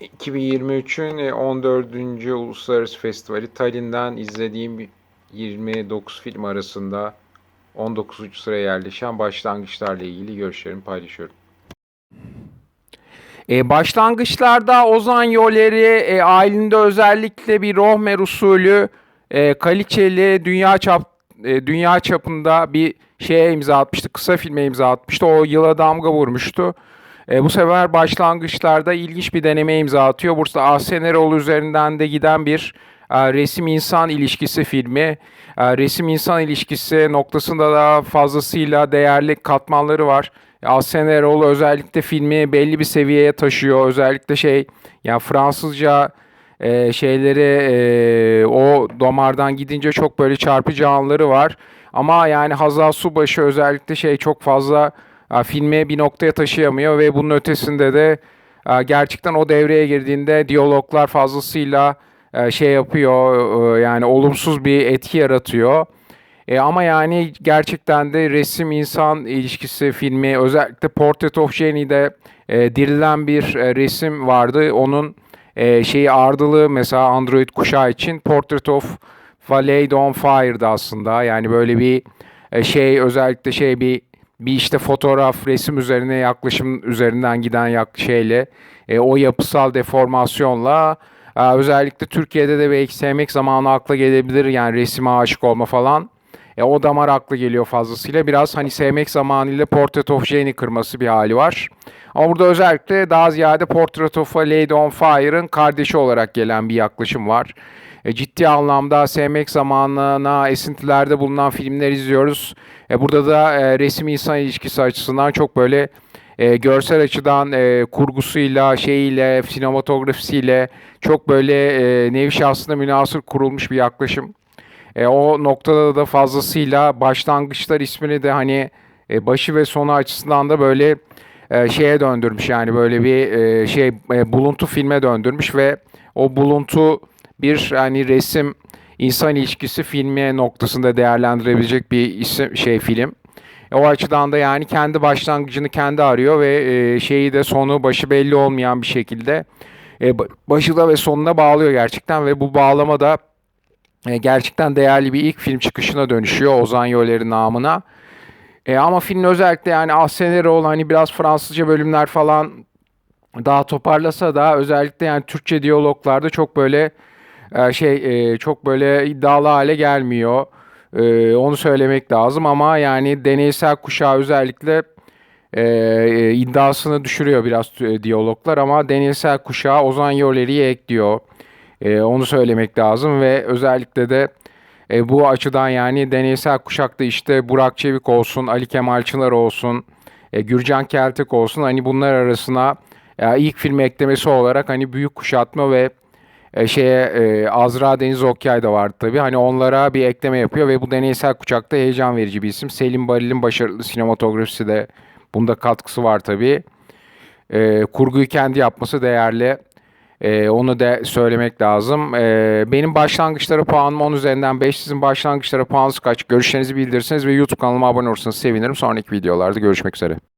2023'ün 14. e, Uluslararası Festivali Tallinn'den izlediğim 29 film arasında 19. sıraya yerleşen başlangıçlarla ilgili görüşlerimi paylaşıyorum. E, başlangıçlarda Ozan Yoleri e, ailinde özellikle bir Rohmer usulü e, kaliteli dünya çap e, dünya çapında bir şeye imza atmıştı. Kısa filme imza atmıştı. O yıla damga vurmuştu. E, bu sefer başlangıçlarda ilginç bir deneme imza atıyor. Burada Ahsen Eroğlu üzerinden de giden bir e, resim insan ilişkisi filmi. E, resim insan ilişkisi noktasında da fazlasıyla değerli katmanları var. Ahsen Eroğlu özellikle filmi belli bir seviyeye taşıyor. Özellikle şey yani Fransızca e, şeyleri e, o damardan gidince çok böyle çarpıcı anları var. Ama yani Hazal Subaşı özellikle şey çok fazla e, filmi bir noktaya taşıyamıyor ve bunun ötesinde de gerçekten o devreye girdiğinde diyaloglar fazlasıyla e, şey yapıyor e, yani olumsuz bir etki yaratıyor. E, ama yani gerçekten de resim insan ilişkisi filmi özellikle Portrait of Jenny'de e, dirilen bir e, resim vardı. Onun e, şeyi ardılığı mesela Android kuşağı için Portrait of Valley on Fire'dı aslında. Yani böyle bir e, şey özellikle şey bir bir işte fotoğraf, resim üzerine yaklaşım üzerinden giden yak şeyle e, o yapısal deformasyonla e, özellikle Türkiye'de de belki sevmek zamanı akla gelebilir yani resime aşık olma falan. E, o damar aklı geliyor fazlasıyla. Biraz hani sevmek zamanıyla Portrait of Jane kırması bir hali var. Ama burada özellikle daha ziyade Portrait of a Lady on Fire'ın kardeşi olarak gelen bir yaklaşım var. E, ciddi anlamda sevmek zamanına esintilerde bulunan filmler izliyoruz. E, burada da e, resim insan ilişkisi açısından çok böyle e, görsel açıdan e, kurgusuyla, şeyiyle, sinematografisiyle çok böyle e, nevi şahsına münasır kurulmuş bir yaklaşım. E, o noktada da fazlasıyla başlangıçlar ismini de hani e, başı ve sonu açısından da böyle e, şeye döndürmüş yani böyle bir e, şey e, buluntu filme döndürmüş ve o buluntu bir hani resim insan ilişkisi filmi noktasında değerlendirebilecek bir isim şey film. E, o açıdan da yani kendi başlangıcını kendi arıyor ve e, şeyi de sonu başı belli olmayan bir şekilde e, ba- başı da ve sonuna bağlıyor gerçekten ve bu bağlama da e, gerçekten değerli bir ilk film çıkışına dönüşüyor Ozan Yoleri namına. E, ama film özellikle yani Ahsen Eroğlu hani biraz Fransızca bölümler falan daha toparlasa da özellikle yani Türkçe diyaloglarda çok böyle e, şey e, çok böyle iddialı hale gelmiyor. E, onu söylemek lazım ama yani deneysel kuşağı özellikle e, e, iddiasını düşürüyor biraz e, diyaloglar ama deneysel kuşağı Ozan Yoleri'yi ekliyor. E, onu söylemek lazım ve özellikle de e, bu açıdan yani deneysel kuşakta işte Burak Çevik olsun, Ali Kemal Çınar olsun, e, Gürcan Keltek olsun hani bunlar arasına e, ilk film eklemesi olarak hani büyük kuşatma ve e, şeye e, Azra Deniz Okyay da vardı tabii. Hani onlara bir ekleme yapıyor ve bu deneysel kuşakta heyecan verici bir isim. Selim Baril'in başarılı sinematografisi de bunda katkısı var tabii. E, kurguyu kendi yapması değerli. E, onu da söylemek lazım. E, benim başlangıçlara puanım 10 üzerinden 5. Sizin başlangıçlara puanınız kaç? Görüşlerinizi bildirirseniz ve YouTube kanalıma abone olursanız sevinirim. Sonraki videolarda görüşmek üzere.